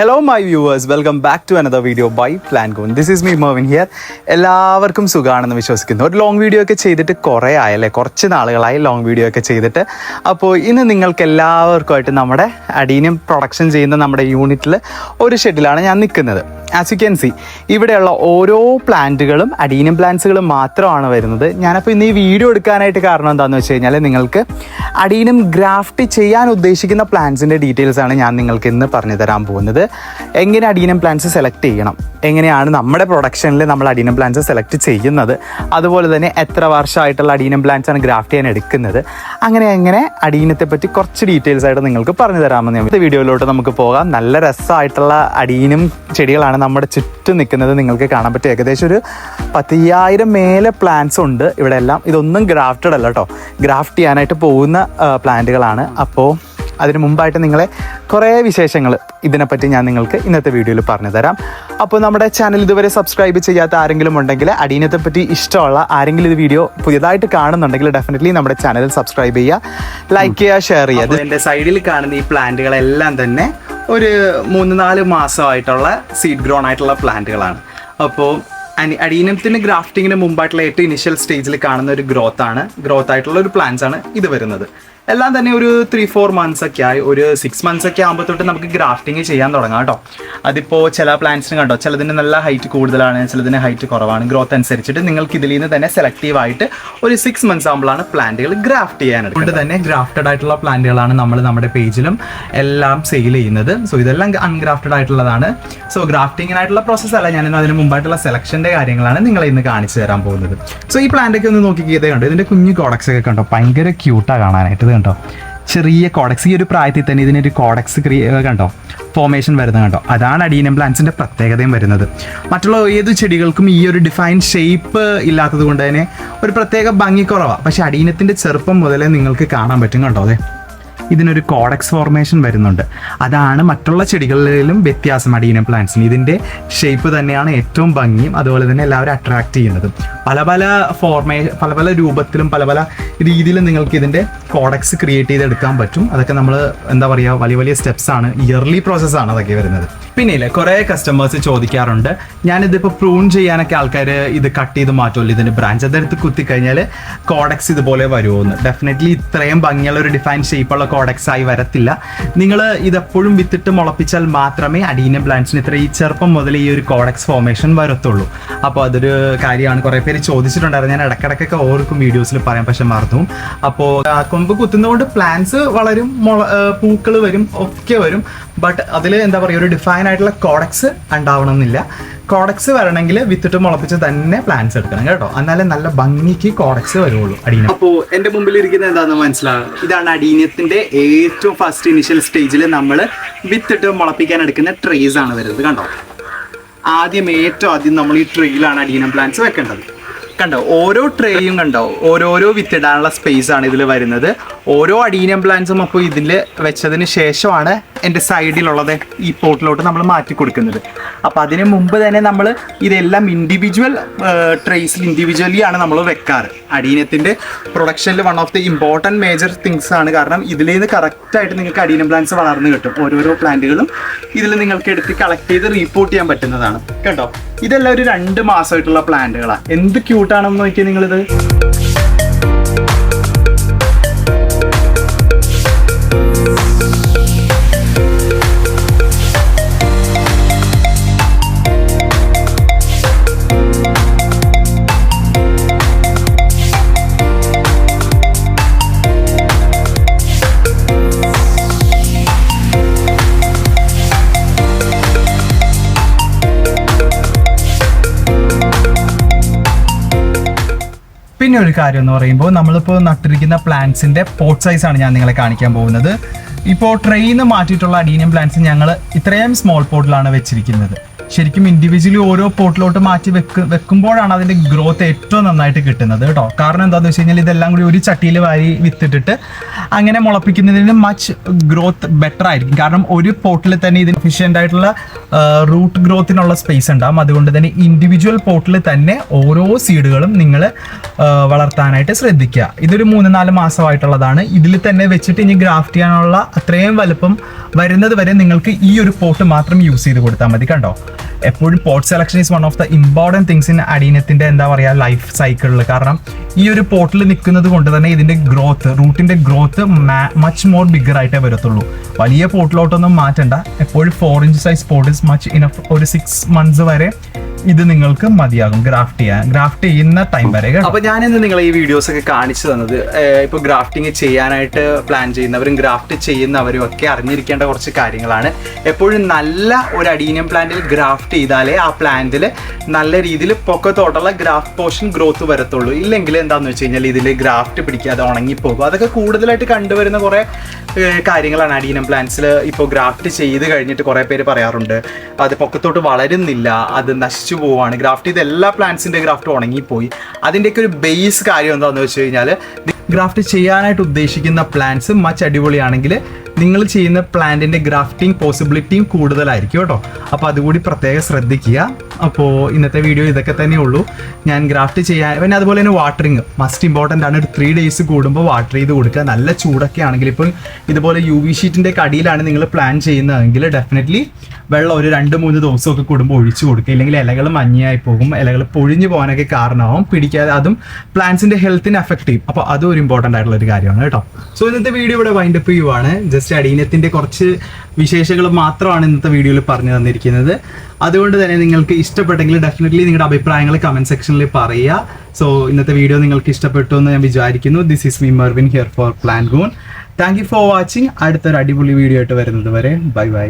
Hello my viewers welcome back to another video by plan gone this is me Mervin here എല്ലാവർക്കും സുഖമാണെന്ന് വിശ്വസിക്കുന്നു. ഒരു long video ഒക്കെ ചെയ്തിട്ട് കുറേ ആയല്ലേ? കുറച്ച് നാളുകളായി ലോങ് വീഡിയോ ഒക്കെ ചെയ്തിട്ട്. അപ്പോൾ ഇന്ന് നിങ്ങൾക്ക് എല്ലാവർക്കുമായിട്ട് നമ്മുടെ അഡീനിയം പ്രൊഡക്ഷൻ ചെയ്യുന്ന നമ്മുടെ യൂണിറ്റിൽ ഒരു ഷെഡിലാണ് ഞാൻ നിൽക്കുന്നത്. ആസ് യു ക്യാൻ സി ഇവിടെയുള്ള ഓരോ പ്ലാന്റുകളും അഡീനിയം പ്ലാന്റ്സുകൾ മാത്രമാണ് വരുന്നത്. ഞാനപ്പോൾ ഇന്ന് ഈ വീഡിയോ എടുക്കാനായിട്ട് കാരണം എന്താണെന്ന് വെച്ച് കഴിഞ്ഞാൽ നിങ്ങൾക്ക് അഡീനിയം ഗ്രാഫ്റ്റ് ചെയ്യാൻ ഉദ്ദേശിക്കുന്ന പ്ലാന്റ്സിന്റെ ഡീറ്റെയിൽസാണ് ഞാൻ നിങ്ങൾക്ക് ഇന്ന് പറഞ്ഞു തരാൻ പോകുന്നത്. എങ്ങനെ അഡീനം പ്ലാന്റ്സ് സെലക്ട് ചെയ്യണം? എങ്ങനെയാണ് നമ്മുടെ പ്രൊഡക്ഷനിൽ നമ്മൾ അഡീനം പ്ലാന്റ്സ് സെലക്ട് ചെയ്യുന്നത്? അതുപോലെ തന്നെ എത്ര വർഷമായിട്ടുള്ള അഡീനം പ്ലാന്റ്സ് ആണ് ഗ്രാഫ്റ്റ് ചെയ്യാൻ എടുക്കുന്നത്? അങ്ങനെ എങ്ങനെ അഡീനത്തെ പറ്റി കുറച്ച് ഡീറ്റെയിൽസ് ആയിട്ട് നിങ്ങൾക്ക് പറഞ്ഞു തരാമെന്ന് ഞാൻ വീഡിയോയിലോട്ട് നമുക്ക് പോകാം. നല്ല രസമായിട്ടുള്ള അടീനും ചെടികളാണ് നമ്മുടെ ചുറ്റും നിൽക്കുന്നത്. നിങ്ങൾക്ക് കാണാൻ പറ്റും. ഏകദേശം ഒരു പത്തയ്യായിരം മേലെ പ്ലാന്റ്സ് ഉണ്ട് ഇവിടെ എല്ലാം ഇതൊന്നും ഗ്രാഫ്റ്റഡ് അല്ല കേട്ടോ. ഗ്രാഫ്റ്റ് ചെയ്യാനായിട്ട് പോകുന്ന പ്ലാന്റുകളാണ് അപ്പോൾ അതിന് മുമ്പായിട്ട് നിങ്ങളെ കുറേ വിശേഷങ്ങൾ ഇതിനെപ്പറ്റി ഞാൻ നിങ്ങൾക്ക് ഇന്നത്തെ വീഡിയോയിൽ പറഞ്ഞു തരാം. അപ്പോൾ നമ്മുടെ ചാനൽ ഇതുവരെ സബ്സ്ക്രൈബ് ചെയ്യാത്ത ആരെങ്കിലും ഉണ്ടെങ്കിൽ അടീനത്തെ പറ്റി ഇഷ്ടമുള്ള ആരെങ്കിലും ഇത് വീഡിയോ പുതിയതായിട്ട് കാണുന്നുണ്ടെങ്കിൽ ഡെഫിനറ്റ്ലി നമ്മുടെ ചാനൽ സബ്സ്ക്രൈബ് ചെയ്യുക ലൈക്ക് ചെയ്യുക ഷെയർ ചെയ്യുക. എന്റെ സൈഡിൽ കാണുന്ന ഈ പ്ലാന്റുകളെല്ലാം തന്നെ ഒരു മൂന്ന് നാല് മാസമായിട്ടുള്ള സീഡ് ഗ്രോൺ ആയിട്ടുള്ള പ്ലാന്റുകളാണ്. അപ്പോൾ അനി അടീനത്തിന് ഗ്രാഫ്റ്റിങ്ങിന് മുമ്പായിട്ടുള്ള ഏറ്റവും ഇനിഷ്യൽ സ്റ്റേജിൽ കാണുന്ന ഒരു ഗ്രോത്ത് ആണ് ഗ്രോത്ത് ആയിട്ടുള്ള ഒരു പ്ലാന്റ്സ് ആണ് ഇത് വരുന്നത്. എല്ലാം തന്നെ ഒരു ത്രീ ഫോർ മന്ത്സ് ഒക്കെ ആയി. ഒരു സിക്സ് മന്ത്സ് ഒക്കെ ആകുമ്പോൾ തൊട്ട് നമുക്ക് ഗ്രാഫ്റ്റിംഗ് ചെയ്യാൻ തുടങ്ങാം കേട്ടോ. അതിപ്പോൾ ചില പ്ലാന്റ്സിന് കണ്ടോ ചിലതിന് നല്ല ഹൈറ്റ് കൂടുതലാണ് ചിലതിന് ഹൈറ്റ് കുറവാണ്. ഗ്രോത്ത് അനുസരിച്ചിട്ട് നിങ്ങൾക്ക് ഇതിൽ നിന്ന് തന്നെ സെലക്റ്റീവ് ആയിട്ട് ഒരു സിക്സ് മന്ത്സ് ആകുമ്പോഴാണ് പ്ലാന്റുകൾ ഗ്രാഫ്റ്റ് ചെയ്യാൻ അതുകൊണ്ട് തന്നെ ഗ്രാഫ്റ്റഡ് ആയിട്ടുള്ള പ്ലാന്റുകളാണ് നമ്മൾ നമ്മുടെ പേജിലും എല്ലാം സെയിൽ ചെയ്യുന്നത്. സോ ഇതെല്ലാം അൺഗ്രാഫ്റ്റഡ് ആയിട്ടുള്ളതാണ്. സോ ഗ്രാഫ്റ്റിങ്ങിനായിട്ടുള്ള പ്രോസസ്സ് അല്ല ഞാൻ അതിന് മുമ്പായിട്ടുള്ള സെലക്ഷന്റെ കാര്യങ്ങളാണ് നിങ്ങളെ ഇന്ന് കാണിച്ചു തരാൻ പോകുന്നത്. സോ ഈ പ്ലാന്റൊക്കെ ഒന്ന് നോക്കി ഇതേ കണ്ടോ ഇതിന്റെ കുഞ്ഞു കോഡക്സ് ഒക്കെ കണ്ടോ ഭയങ്കര ക്യൂട്ടാണ് കാണാനായിട്ട്. ഇത് കണ്ടോ? ചെറിയ കോഡക്സ് ഈ ഒരു പ്രായത്തിൽ തന്നെ ഇതിനൊരു കോഡക്സ് ക്രിയ കണ്ടോ? ഫോർമേഷൻ വരുന്നത് കണ്ടോ? അതാണ് അഡീനം പ്ലാന്റ്സിന്റെ പ്രത്യേകതയും വരുന്നത്. മറ്റുള്ള ഏത് ചെടികൾക്കും ഈ ഒരു ഡിഫൈൻ ഷേപ്പ് ഇല്ലാത്തത് കൊണ്ട് തന്നെ ഒരു പ്രത്യേക ഭംഗി കുറവാണ് പക്ഷെ അടീനത്തിന്റെ ചെറുപ്പം മുതലേ നിങ്ങൾക്ക് കാണാൻ പറ്റും കണ്ടോ? അതെ. ഇതിനൊരു കോഡക്സ് ഫോർമേഷൻ വരുന്നുണ്ട്. അതാണ് മറ്റുള്ള ചെടികളിലും വ്യത്യാസം അടീനം പ്ലാന്റ്സിന് ഇതിന്റെ ഷേപ്പ് തന്നെയാണ് ഏറ്റവും ഭംഗിയും അതുപോലെ തന്നെ എല്ലാവരും അട്രാക്ട് ചെയ്യുന്നതും. പല പല ഫോർമേ പല പല രൂപത്തിലും പല പല രീതിയിലും നിങ്ങൾക്ക് ഇതിന്റെ കോഡക്സ് ക്രിയേറ്റ് ചെയ്തെടുക്കാൻ പറ്റും. അതൊക്കെ നമ്മൾ എന്താ പറയുക വലിയ വലിയ സ്റ്റെപ്സ് ആണ് ഇയർലി പ്രോസസ്സാണ് അതൊക്കെ വരുന്നത്. പിന്നെ ഇല്ലേ കുറേ കസ്റ്റമേഴ്സ് ചോദിക്കാറുണ്ട്. ഞാനിതിപ്പോൾ പ്രൂൺ ചെയ്യാനൊക്കെ ആൾക്കാർ ഇത് കട്ട് ചെയ്ത് മാറ്റുമല്ലോ ഇതിന്റെ ബ്രാഞ്ച് അതെടുത്ത് കുത്തി കഴിഞ്ഞാൽ കോഡക്സ് ഇതുപോലെ വരുമോ എന്ന് ഡെഫിനറ്റ്ലി ഇത്രയും ഭംഗിയുള്ള ഒരു ഡിഫൈൻ ഷേപ്പുള്ള കോഡക്സ് ആയി വരത്തില്ല. നിങ്ങൾ ഇതെപ്പോഴും വിത്തിട്ട് മുളപ്പിച്ചാൽ മാത്രമേ അഡീന പ്ലാന്റ്സിന് ഇത്ര ഈ ചെറുപ്പം മുതൽ ഈ ഒരു കോഡക്സ് ഫോർമേഷൻ വരത്തുള്ളൂ. അപ്പോൾ അതൊരു കാര്യമാണ്. കുറേ പേര് ചോദിച്ചിട്ടുണ്ടായിരുന്നു. ഞാൻ ഇടക്കിടക്കൊക്കെ ഓർക്കും വീഡിയോസിൽ പറയാൻ പക്ഷെ മറന്നു. അപ്പോൾ കൊമ്പ് കുത്തുന്നതുകൊണ്ട് പ്ലാന്റ്സ് വളരും പൂക്കൾ വരും ഒക്കെ വരും. ബട്ട് അതിൽ എന്താ പറയുക ഒരു ഡിഫൈൻ ആയിട്ടുള്ള കോഡക്സ് ഉണ്ടാവണമെന്നില്ല. കോഡക്സ് വരണമെങ്കിൽ വിത്തിട്ട് മുളപ്പിച്ച് തന്നെ പ്ലാന്റ്സ് എടുക്കണം കേട്ടോ. എന്നാലേ നല്ല ഭംഗിക്ക് കോഡക്സ് വരുള്ളൂ അടീന. അപ്പോൾ എന്റെ മുമ്പിൽ ഇരിക്കുന്നത് എന്താണെന്ന് മനസ്സിലാവുക ഇതാണ് അടീനത്തിന്റെ ഏറ്റവും ഫസ്റ്റ് ഇനിഷ്യൽ സ്റ്റേജിൽ നമ്മൾ വിത്തിട്ട് മുളപ്പിക്കാൻ എടുക്കുന്ന ട്രേസ് ആണ് വരുന്നത് കണ്ടോ? ആദ്യം ഏറ്റവും ആദ്യം നമ്മൾ ഈ ട്രേയിലാണ് അടീനം പ്ലാന്റ്സ് വെക്കേണ്ടത്. കണ്ടോ ഓരോ ട്രേയും കണ്ടോ ഓരോരോ വിത്തിടാനുള്ള സ്പേസ് ആണ് ഇതിൽ വരുന്നത്. ഓരോ അടീനിയം പ്ലാന്റ്സും അപ്പോൾ ഇതിൽ വെച്ചതിന് ശേഷമാണ് എന്റെ സൈഡിലുള്ളത് ഈ പോട്ടിലോട്ട് നമ്മൾ മാറ്റി കൊടുക്കുന്നത്. അപ്പോൾ അതിന് മുമ്പ് തന്നെ നമ്മൾ ഇതെല്ലാം ഇൻഡിവിജ്വൽ ട്രേസിൽ ഇൻഡിവിജ്വലി ആണ് നമ്മൾ വെക്കാറ്. അടീനത്തിന്റെ പ്രൊഡക്ഷനിൽ one of the important major things ആണ് കാരണം ഇതിൽ നിന്ന് കറക്റ്റായിട്ട് നിങ്ങൾക്ക് അടീനം പ്ലാന്റ്സ് വളർന്നു കിട്ടും. ഓരോരോ പ്ലാന്റുകളും ഇതിൽ നിങ്ങൾക്ക് എടുത്ത് കളക്ട് ചെയ്ത് റീപ്പോർട്ട് ചെയ്യാൻ പറ്റുന്നതാണ്. കേട്ടോ ഇതെല്ലാം ഒരു രണ്ട് മാസമായിട്ടുള്ള പ്ലാന്റുകളാണ് എന്ത് ക്യൂട്ടാണെന്ന് നോക്കിയാൽ നിങ്ങളിത്. ഒരു കാര്യം എന്ന് പറയുമ്പോൾ നമ്മളിപ്പോൾ നട്ടിരിക്കുന്ന പ്ലാന്റ്സിന്റെ പോട്ട് സൈസ് ആണ് ഞാൻ നിങ്ങളെ കാണിക്കാൻ പോകുന്നത്. ഇപ്പോൾ ട്രെയിന്ന് മാറ്റിയിട്ടുള്ള അഡീനിയം പ്ലാന്റ്സ് ഞങ്ങൾ ഇത്രയും സ്മോൾ പോട്ടിലാണ് വെച്ചിരിക്കുന്നത്. ശരിക്കും ഇൻഡിവിജ്വലി ഓരോ പോട്ടിലോട്ട് മാറ്റി വെക്ക് വെക്കുമ്പോഴാണ് അതിന്റെ ഗ്രോത്ത് ഏറ്റവും നന്നായിട്ട് കിട്ടുന്നത് കേട്ടോ. കാരണം എന്താണെന്ന് വെച്ച് കഴിഞ്ഞാൽ ഇതെല്ലാം കൂടി ഒരു ചട്ടിയിൽ വാരി വിത്തിട്ടിട്ട് അങ്ങനെ മുളപ്പിക്കുന്നതിന് മച്ച് ഗ്രോത്ത് ബെറ്റർ ആയിരിക്കും. കാരണം ഒരു പോട്ടിൽ തന്നെ ഇതിന് എഫിഷ്യന്റ് ആയിട്ടുള്ള റൂട്ട് ഗ്രോത്തിനുള്ള സ്പേസ് ഉണ്ടാകും അതുകൊണ്ട് തന്നെ ഇൻഡിവിജ്വൽ പോട്ടിൽ തന്നെ ഓരോ സീഡുകളും നിങ്ങൾ വളർത്താനായിട്ട് ശ്രദ്ധിക്കുക. ഇതൊരു മൂന്ന് നാല് മാസമായിട്ടുള്ളതാണ്. ഇതിൽ തന്നെ വെച്ചിട്ട് ഇനി ഗ്രാഫ്റ്റ് ചെയ്യാനുള്ള അത്രയും വലുപ്പം വരുന്നത് വരെ നിങ്ങൾക്ക് ഈ ഒരു പോട്ട് മാത്രം യൂസ് ചെയ്ത് കൊടുത്താൽ മതി കണ്ടോ? എപ്പോഴും pot selection is one of the important things in അടീനത്തിന്റെ എന്താ പറയുക ലൈഫ് സൈക്കിളിൽ കാരണം ഈ ഒരു പോട്ടിൽ നിൽക്കുന്നത് കൊണ്ട് തന്നെ ഇതിന്റെ ഗ്രോത്ത് റൂട്ടിന്റെ ഗ്രോത്ത് മച്ച് മോർ ബിഗർ ആയിട്ടേ വരത്തുള്ളൂ. വലിയ പോട്ടിലോട്ടൊന്നും മാറ്റണ്ട. എപ്പോഴും four inch size pot is much enough ഒരു സിക്സ് മന്ത്സ് വരെ ഇത് നിങ്ങൾക്ക് മതിയാകും ഗ്രാഫ്റ്റ് ചെയ്യാൻ. ഗ്രാഫ്റ്റ് ചെയ്യുന്ന ടൈം വരെ അപ്പൊ ഇന്ന് നിങ്ങളെ ഈ വീഡിയോസ് ഒക്കെ കാണിച്ചു തന്നത് ഇപ്പൊ ഗ്രാഫ്റ്റിംഗ് ചെയ്യാനായിട്ട് പ്ലാൻ ചെയ്യുന്നവരും ഗ്രാഫ്റ്റ് ചെയ്യുന്നവരും ഒക്കെ അറിഞ്ഞിരിക്കേണ്ട കുറച്ച് കാര്യങ്ങളാണ്. എപ്പോഴും നല്ല ഒരു അഡീനിയം പ്ലാന്റിൽ ഗ്രാഫ്റ്റ് ചെയ്താലേ ആ പ്ലാന്റിൽ നല്ല രീതിയിൽ പൊക്കത്തോട്ടുള്ള ഗ്രാഫ്റ്റ് പോർഷൻ ഗ്രോത്ത് വരത്തുള്ളൂ. ഇല്ലെങ്കിൽ എന്താന്ന് വെച്ച് കഴിഞ്ഞാൽ ഇതിൽ ഗ്രാഫ്റ്റ് പിടിക്കാതെ ഉണങ്ങിപ്പോകും. അതൊക്കെ കൂടുതലായിട്ട് കണ്ടുവരുന്ന കുറെ കാര്യങ്ങളാണ് അഡീനം പ്ലാന്റ്സിൽ ഇപ്പോൾ ഗ്രാഫ്റ്റ് ചെയ്ത് കഴിഞ്ഞിട്ട് കുറേ പേര് പറയാറുണ്ട് അത് പൊക്കത്തോട്ട് വളരുന്നില്ല അത് നശിച്ചു പോവാണ്. ഗ്രാഫ്റ്റ് ചെയ്ത എല്ലാ പ്ലാന്റ്സിന്റെ ഗ്രാഫ്റ്റ് ഉണങ്ങിപ്പോയി. അതിന്റെയൊക്കെ ഒരു ബേസ് കാര്യം എന്താണെന്ന് വെച്ച് കഴിഞ്ഞാൽ ഗ്രാഫ്റ്റ് ചെയ്യാനായിട്ട് ഉദ്ദേശിക്കുന്ന പ്ലാന്റ്സ് മച്ച് അടിപൊളിയാണെങ്കിൽ നിങ്ങൾ ചെയ്യുന്ന പ്ലാന്റിന്റെ ഗ്രാഫ്റ്റിംഗ് പോസിബിലിറ്റിയും കൂടുതലായിരിക്കും കേട്ടോ. അപ്പോൾ അതുകൂടി പ്രത്യേകം ശ്രദ്ധിക്കുക. അപ്പോൾ ഇന്നത്തെ വീഡിയോ ഇതൊക്കെ തന്നെ ഉള്ളൂ. ഞാൻ ഗ്രാഫ്റ്റ് ചെയ്യാൻ പിന്നെ അതുപോലെ തന്നെ വാട്ടറിങ് മസ്റ്റ് ഇമ്പോർട്ടന്റ് ആണ് ഒരു ത്രീ ഡേയ്സ് കൂടുമ്പോൾ വാട്ടർ ചെയ്ത് കൊടുക്കുക. നല്ല ചൂടൊക്കെ ആണെങ്കിൽ ഇപ്പം ഇതുപോലെ യു വി ഷീറ്റിന്റെ കടിയിലാണ് നിങ്ങൾ പ്ലാൻ ചെയ്യുന്നതെങ്കിൽ ഡെഫിനറ്റ്ലി വെള്ളം ഒരു രണ്ട് മൂന്ന് ദിവസമൊക്കെ കൂടുമ്പോൾ ഒഴിച്ചു കൊടുക്കുക. ഇല്ലെങ്കിൽ ഇലകൾ മഞ്ഞയായി പോകും. ഇലകൾ പൊഴിഞ്ഞു പോകാനൊക്കെ കാരണമാവും. പിടിക്കാതെ അതും പ്ലാന്റ്സിന്റെ ഹെൽത്തിനെ എഫക്റ്റ് ചെയ്യും. അപ്പോൾ അതും ഒരു ഇമ്പോർട്ടന്റ് ആയിട്ടുള്ള ഒരു കാര്യമാണ് കേട്ടോ. സോ ഇന്നത്തെ വീഡിയോ ഇവിടെ വൈൻഡപ്പ് ചെയ്യുവാണ്. ജസ്റ്റ് അടീനത്തിന്റെ കുറച്ച് വിശേഷങ്ങൾ മാത്രമാണ് ഇന്നത്തെ വീഡിയോയിൽ പറഞ്ഞു തന്നിരിക്കുന്നത്. അതുകൊണ്ട് തന്നെ നിങ്ങൾക്ക് ഇഷ്ടപ്പെട്ടെങ്കിൽ ഡെഫിനറ്റ്ലി നിങ്ങളുടെ അഭിപ്രായങ്ങൾ കമന്റ് സെക്ഷനിൽ പറയുക. സോ ഇന്നത്തെ വീഡിയോ നിങ്ങൾക്ക് ഇഷ്ടപ്പെട്ടു എന്ന് ഞാൻ വിചാരിക്കുന്നു. This is me Mervin here for plan goon thank you for watching അടുത്തൊരു അടിപൊളി വീഡിയോ ആയിട്ട് വരുന്നത് വരെ. Bye bye